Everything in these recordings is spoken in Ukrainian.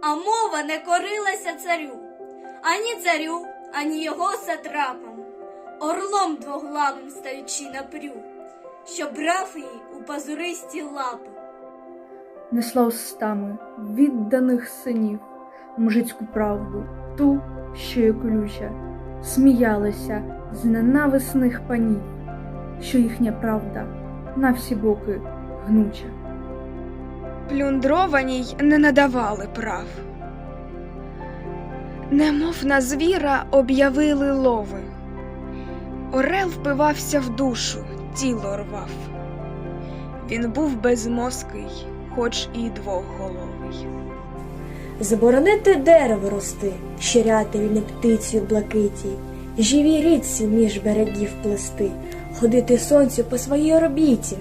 а мова не корилася царю, ані царю, ані його сатрапам, орлом двоглавим стаючи на прю, що брав її у пазуристі лапи. несла устами відданих синів мужицьку правду, ту, що є колюча, сміялася з ненависних панів, що їхня правда на всі боки гнуча. Плюндрованій не надавали прав. Немов на звіра об'явили лови. Орел впивався в душу, тіло рвав. Він був безмозкий, хоч і двоголовий. Заборонити дерево рости, щиряти вільне птицю блакиті, живі річці між берегів плести, ходити сонцю по своїй орбіті.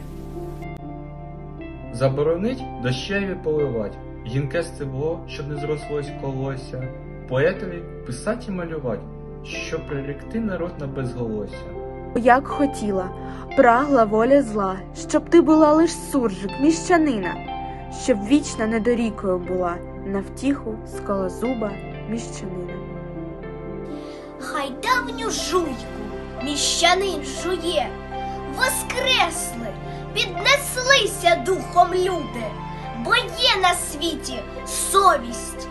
Заборонить дощеві поливать, гінке стебло, щоб не зрослось колося, поетові писать і малювать, щоб приректи народ на безголосся. Як хотіла, прагла воля зла, щоб ти була лиш суржик, міщанина, щоб вічна недорікою була на втіху скалозуба міщанина. Хай давню жуйку міщанин жує, воскресли, піднеслися духом люди, бо є на світі совість,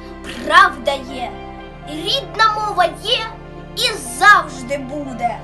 правда є, рідна мова є і завжди буде.